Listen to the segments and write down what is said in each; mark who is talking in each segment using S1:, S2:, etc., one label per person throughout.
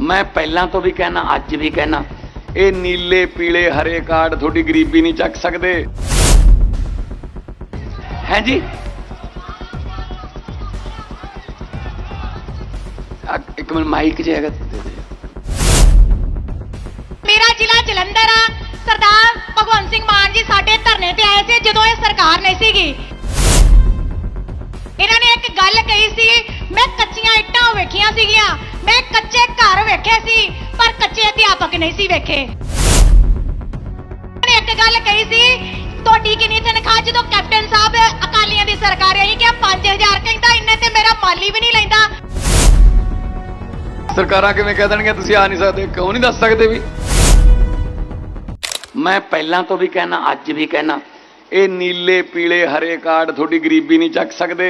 S1: ਮੈਂ ਪਹਿਲਾਂ ਤੋਂ ਵੀ ਕਹਿਣਾ, ਅੱਜ ਵੀ ਕਹਿਣਾ, ਇਹ ਨੀਲੇ, ਪੀਲੇ, ਹਰੇ ਕਾਰਡ ਤੁਹਾਡੀ ਗਰੀਬੀ ਨਹੀਂ ਚੱਕ ਸਕਦੇ। ਹੈ ਜੀ? ਇੱਕ ਮਿੰਟ, ਮਾਈਕ ਜੇ ਹੈਗਾ ਦੇ ਦੇ
S2: ਮੇਰਾ ਜ਼ਿਲ੍ਹਾ ਜਲੰਧਰ ਆ। ਸਰਦਾਰ ਭਗਵੰਤ ਸਿੰਘ ਮਾਨ ਜੀ ਸਾਡੇ ਧਰਨੇ ਤੇ ਆਏ ਸੀ ਜਦੋਂ ਇਹ ਸਰਕਾਰ ਨਹੀਂ ਸੀਗੀ। ਇਹਨਾਂ ਨੇ ਇੱਕ ਗੱਲ ਕਹੀ ਸੀ, ਮੈਂ ਕੱਚੀਆਂ ਇੱਟਾਂ ਵੇਖੀਆਂ ਸੀਗੀਆਂ। ਮੈਂ ਕੱਚੇ ਘਰ ਕੱਚੇ ਅਧਿਆਪਕ ਨਹੀਂ ਸੀ ਵੇਖੇ। ਇਹਨਾਂ ਨੇ ਇੱਕ ਗੱਲ ਕਹੀ ਸੀ ਤੁਹਾਡੀ ਕਿੰਨੀ ਤਨਖਾਹ ਜਦੋਂ ਕੈਪਟਨ ਸਾਹਿਬ ਅਕਾਲੀਆਂ ਦੀ ਸਰਕਾਰ ਆਈ ਕਿ 5000 ਕਹਿੰਦਾ ਇੰਨੇ ਤੇ ਮੇਰਾ ਮਾਲੀ ਵੀ ਨਹੀਂ ਲੈਂਦਾ?
S1: ਸਰਕਾਰਾਂ ਕਿਵੇਂ ਕਹਿ ਦੇਣਗੀਆਂ ਤੁਸੀਂ ਆ ਨਹੀਂ ਸਕਦੇ ਕਿਉਂ ਨਹੀਂ ਦੱਸ ਸਕਦੇ ਵੀ? ਮੈਂ ਪਹਿਲਾਂ ਤੋਂ ਵੀ ਕਹਿਣਾ ਅੱਜ ਵੀ ਕਹਿਣਾ ਇਹ ਨੀਲੇ, ਪੀਲੇ, ਹਰੇ ਕਾਰਡ ਤੁਹਾਡੀ ਗਰੀਬੀ ਨਹੀਂ ਚੱਕ ਸਕਦੇ।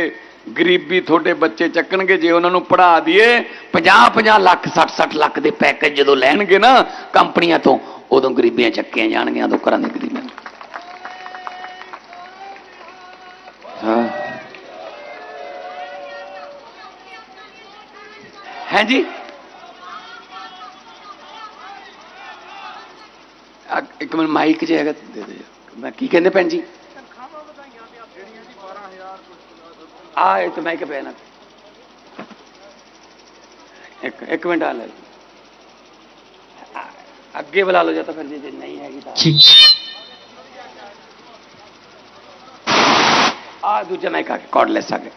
S1: ਗਰੀਬੀ ਤੁਹਾਡੇ ਬੱਚੇ ਚੱਕਣਗੇ, ਜੇ ਉਹਨਾਂ ਨੂੰ ਪੜ੍ਹਾ ਦਈਏ 50 50 ਲੱਖ 60 60 ਲੱਖ ਦੇ ਪੈਕੇਜ ਜਦੋਂ ਲੈਣਗੇ ਨਾ ਕੰਪਨੀਆਂ ਤੋਂ, ਉਦੋਂ ਗਰੀਬੀਆਂ ਚੱਕੀਆਂ ਜਾਣਗੀਆਂ, ਉਦੋਂ ਘਰਾਂ ਦੀ ਗਰੀਬੀਆਂ ਹੈ। ਜੀ? ਇੱਕ ਮਿੰਟ, ਮਾਈਕ ਜੇ ਹੈਗਾ, ਦੇ ਦੇ ਮੈਂ ਕੀ ਕਹਿੰਦੇ ਭੈਣ ਜੀ? ਆ ਇਹ ਤੇ ਮਾਈਕ ਪੈ ਨਾ ਇੱਕ ਇੱਕ ਮਿੰਟ ਆ ਲੈ। ਅੱਗੇ ਬੁਲਾ ਲਓ ਜਾਂ ਤਾਂ ਫਿਰ ਜੇ ਨਹੀਂ ਹੈਗੀ ਤਾਂ। ਆ ਦੂਜਾ ਮਾਈਕ ਆ ਕੇ ਕਾਰਡਲੈਸ ਆ ਗਿਆ।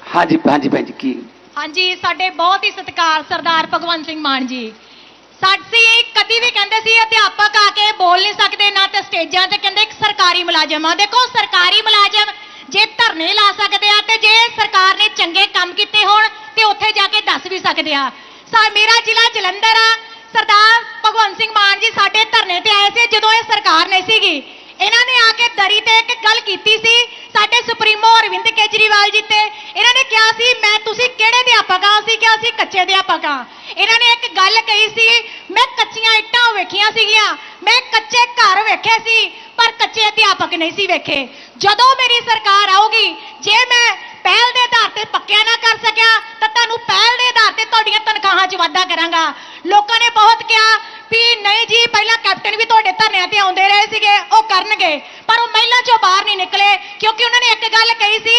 S1: ਹਾਂਜੀ ਹਾਂਜੀ ਭੈਣ ਜੀ ਕੀ?
S2: ਹਾਂਜੀ ਸਾਡੇ ਬਹੁਤ ਹੀ ਸਤਿਕਾਰ ਸਰਦਾਰ ਭਗਵੰਤ ਸਿੰਘ ਮਾਨ ਜੀ। ਸਾਡੀ ਕਦੀ ਵੀ ਕਹਿੰਦੇ ਸੀ, ਅਧਿਆਪਕ ਆ ਕੇ ਬੋਲ ਨਹੀਂ ਸਕਦੇ, ਨਾ ਤੇ ਸਟੇਜਾਂ ਤੇ ਕਹਿੰਦੇ ਇੱਕ ਸਰਕਾਰੀ ਮੁਲਾਜ਼ਮ ਆ। ਦੇਖੋ, ਸਰਕਾਰੀ ਮੁਲਾਜ਼ਮ ਜੇ ਧਰਨੇ ਲਾ ਸਕਦੇ ਆ ਤੇ ਜੇ ਸਰਕਾਰ ਨੇ ਚੰਗੇ ਕੰਮ ਕੀਤੇ ਹੋਣ ਤੇ ਉੱਥੇ ਜਾ ਕੇ ਦੱਸ ਵੀ ਸਕਦੇ ਆ। ਸਾ, ਮੇਰਾ ਜ਼ਿਲ੍ਹਾ ਜਲੰਧਰ ਆ। ਸਰਦਾਰ ਭਗਵੰਤ ਸਿੰਘ ਮਾਨ ਜੀ ਸਾਡੇ ਧਰਨੇ ਤੇ ਆਏ ਸੀ ਜਦੋਂ ਇਹ ਸਰਕਾਰ ਨਹੀਂ ਸੀਗੀ। ਇਹਨਾਂ ਨੇ ਆ ਕੇ ਦਰੀ ਤੇ ਇੱਕ ਗੱਲ ਕੀਤੀ ਸੀ ਸਾਡੇ ਸੁਪਰੀਮੋ ਅਰਵਿੰਦ ਕੇਜਰੀਵਾਲ ਜੀ ਤੇ ਇਹਨਾਂ ਨੇ ਕਿਹਾ ਸੀ, ਮੈਂ ਤੁਸੀਂ ਕਿਹੜੇ ਅਧਿਆਪਕ ਆ ਅਸੀਂ ਕਿਹਾ ਸੀ, ਕੱਚੇ ਅਧਿਆਪਕ। ਆ ਇਹਨਾਂ ਨੇ ਇੱਕ ਗੱਲ ਕਹੀ ਸੀ, ਮੈਂ ਕੱਚੀਆਂ ਇੱਟਾਂ ਵੇਖੀਆਂ ਸੀਗੀਆਂ। ਮੈਂ ਕੱਚੇ ਘਰ ਵੇਖੇ ਸੀ, ਪਰ ਕੱਚੇ ਅਧਿਆਪਕ ਨਹੀਂ ਸੀ ਵੇਖੇ। ਜਦੋਂ ਮੇਰੀ ਸਰਕਾਰ ਆਊਗੀ, ਜੇ ਮੈਂ ਪਹਿਲ ਦੇ ਆਧਾਰ ਤੇ ਪੱਕਿਆ ਨਾ ਕਰ ਸਕਿਆ, ਤਾਂ ਤੁਹਾਨੂੰ ਪਹਿਲ ਦੇ ਆਧਾਰ ਤੇ ਤੁਹਾਡੀਆਂ ਤਨਖਾਹਾਂ 'ਚ ਵਾਧਾ ਕਰਾਂਗਾ। ਲੋਕਾਂ ਨੇ ਬਹੁਤ ਕਿਹਾ ਵੀ ਨਹੀਂ ਜੀ, ਪਹਿਲਾਂ ਕੈਪਟਨ ਵੀ ਤੁਹਾਡੇ ਧਰਨਿਆਂ ਤੇ ਆਉਂਦੇ ਰਹੇ ਸੀਗੇ, ਉਹ ਕਰਨਗੇ। ਪਰ ਉਹ ਮਹਿਲਾ 'ਚੋਂ ਬਾਹਰ ਨਹੀਂ ਨਿਕਲੇ, ਕਿਉਂਕਿ ਉਹਨਾਂ ਨੇ ਇੱਕ ਗੱਲ ਕਹੀ ਸੀ,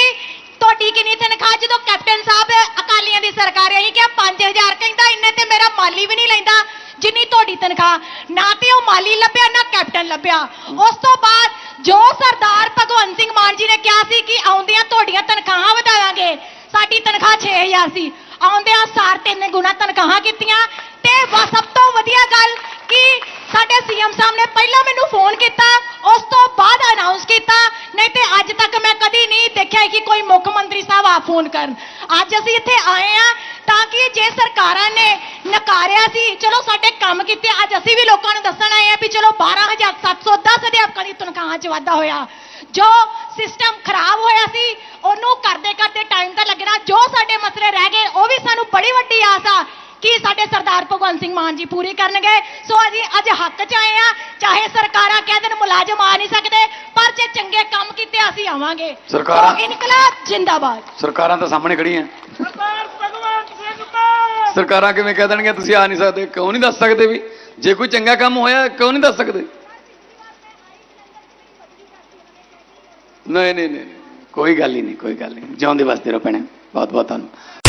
S2: ਤੁਹਾਡੀ ਕਿੰਨੀ ਤਨਖਾਹ, ਜਦੋਂ ਕੈਪਟਨ ਸਾਹਿਬ ਅਕਾਲੀਆਂ ਦੀ ਸਰਕਾਰ ਆਈ ਕਿ 5000 ਕਹਿੰਦਾ, ਇੰਨੇ ਤੇ ਮੇਰਾ ਮਾਲੀ ਵੀ ਨਹੀਂ ਲੈਂਦਾ, ਜਿੰਨੀ ਤੁਹਾਡੀ ਤਨਖਾਹ। ਨਾ ਤੇ ਉਹ ਮਾਲੀ ਲੱਭਿਆ, ਨਾ ਕੈਪਟਨ ਲੱਭਿਆ। ਉਸ ਤੋਂ ਬਾਅਦ ਜੋ ਸਰਦਾਰ ਭਗਵੰਤ ਸਿੰਘ ਮਾਨ ਜੀ ਨੇ ਕਿਹਾ ਸੀ ਕਿ ਆਉਂਦਿਆਂ ਤੁਹਾਡੀਆਂ ਤਨਖਾਹਾਂ ਵਧਾਵਾਂਗੇ, ਸਾਡੀ ਤਨਖਾਹ 6000 ਸੀ। ਆਉਂਦਿਆਂ ਸਾਰ ਤਿੰਨ ਗੁਣਾ ਤਨਖਾਹਾਂ ਕੀਤੀਆਂ, ਤੇ ਸਭ ਤੋਂ ਵਧੀਆ ਗੱਲ ਕਿ ਸਾਡੇ ਸੀਐਮ ਸਾਹਿਬ ਨੇ ਪਹਿਲਾਂ ਮੈਨੂੰ ਫੋਨ ਕੀਤਾ, ਉਸ ਤੋਂ ਬਾਅਦ ਅਨਾਉਂਸ ਕੀਤਾ, ਨਹੀਂ ਤੇ ਅੱਜ ਤੱਕ ਮੈਂ ਕਦੀ ਨਹੀਂ ਦੇਖਿਆ ਕਿ ਕੋਈ ਮੁੱਖ ਮੰਤਰੀ ਸਾਹਿਬ ਆ ਫੋਨ ਕਰਨ। ਅੱਜ ਅਸੀਂ ਇੱਥੇ ਆਏ ਆ ਤਾਂ ਕਿ ਜੇ ਸਰਕਾਰਾਂ ਨੇ ਨਕਾਰਿਆ ਸੀ, ਚਲੋ ਸਾਡੇ ਕੰਮ ਕੀਤੇ, ਅੱਜ ਅਸੀਂ ਵੀ ਲੋਕਾਂ ਨੂੰ ਦੱਸਣ ਆਏ ਆ ਵੀ ਚਲੋ 12710 ਅਧਿਆਪਕਾਂ ਦੀ ਤਨਖਾਹਾਂ 'ਚ ਵਾਧਾ ਹੋਇਆ। ਜੋ ਸਿਸਟਮ ਖਰਾਬ ਹੋਇਆ ਸੀ, ਉਹਨੂੰ ਕਰਦੇ ਕਰਦੇ ਟਾਈਮ ਤਾਂ ਲੱਗਣਾ, ਜੋ ਸਾਡੇ ਮਸਲੇ ਰਹਿ ਗਏ, ਉਹ ਵੀ ਸਾਨੂੰ ਬੜੀ ਵੱਡੀ ਆਸ ਆ। ਕਿ ਸਾਡੇ ਸਰਦਾਰ ਭਗਵੰਤ ਸਿੰਘ ਮਾਨ ਜੀ ਪੂਰੀ ਕਰਨਗੇ? ਸੋ ਅਸੀਂ ਅੱਜ ਹੱਕ 'ਚ ਆਏ ਆ ਚਾਹੇ ਸਰਕਾਰਾਂ ਕਹਿ ਦੇਣ ਮੁਲਾਜ਼ਮ ਆ ਨਹੀਂ ਸਕਦੇ ਪਰ ਜੇ ਚੰਗੇ ਕੰਮ ਕੀਤੇ ਅਸੀਂ ਆਵਾਂਗੇ।
S1: ਸਰਕਾਰਾਂ-
S2: ਇਨਕਲਾਬ ਜਿੰਦਾਬਾਦ।
S1: ਸਰਕਾਰਾਂ ਤਾਂ ਸਾਹਮਣੇ ਖੜੀਆਂ
S3: ਸਰਦਾਰ ਭਗਵੰਤ ਸਿੰਘ ਮਾਨ
S1: ਸਰਕਾਰਾਂ ਕਿਵੇਂ ਕਹਿ ਦੇਣਗੀਆਂ ਤੁਸੀਂ ਆ ਨਹੀਂ ਸਕਦੇ ਕਿਉਂ ਨਹੀਂ ਦੱਸ ਸਕਦੇ ਵੀ? ਜੇ ਕੋਈ ਚੰਗਾ ਕੰਮ ਹੋਇਆ ਕਿਉਂ ਨਹੀਂ ਦੱਸ ਸਕਦੇ? ਨਹੀਂ ਨਹੀਂ ਨਹੀਂ ਨਹੀਂ, ਕੋਈ ਗੱਲ ਹੀ ਨਹੀਂ ਕੋਈ ਗੱਲ ਨਹੀਂ। ਜਿਉਂਦੇ ਵਸਦੇ ਰਹੋ ਭੈਣੇ ਬਹੁਤ ਬਹੁਤ ਧੰਨਵਾਦ।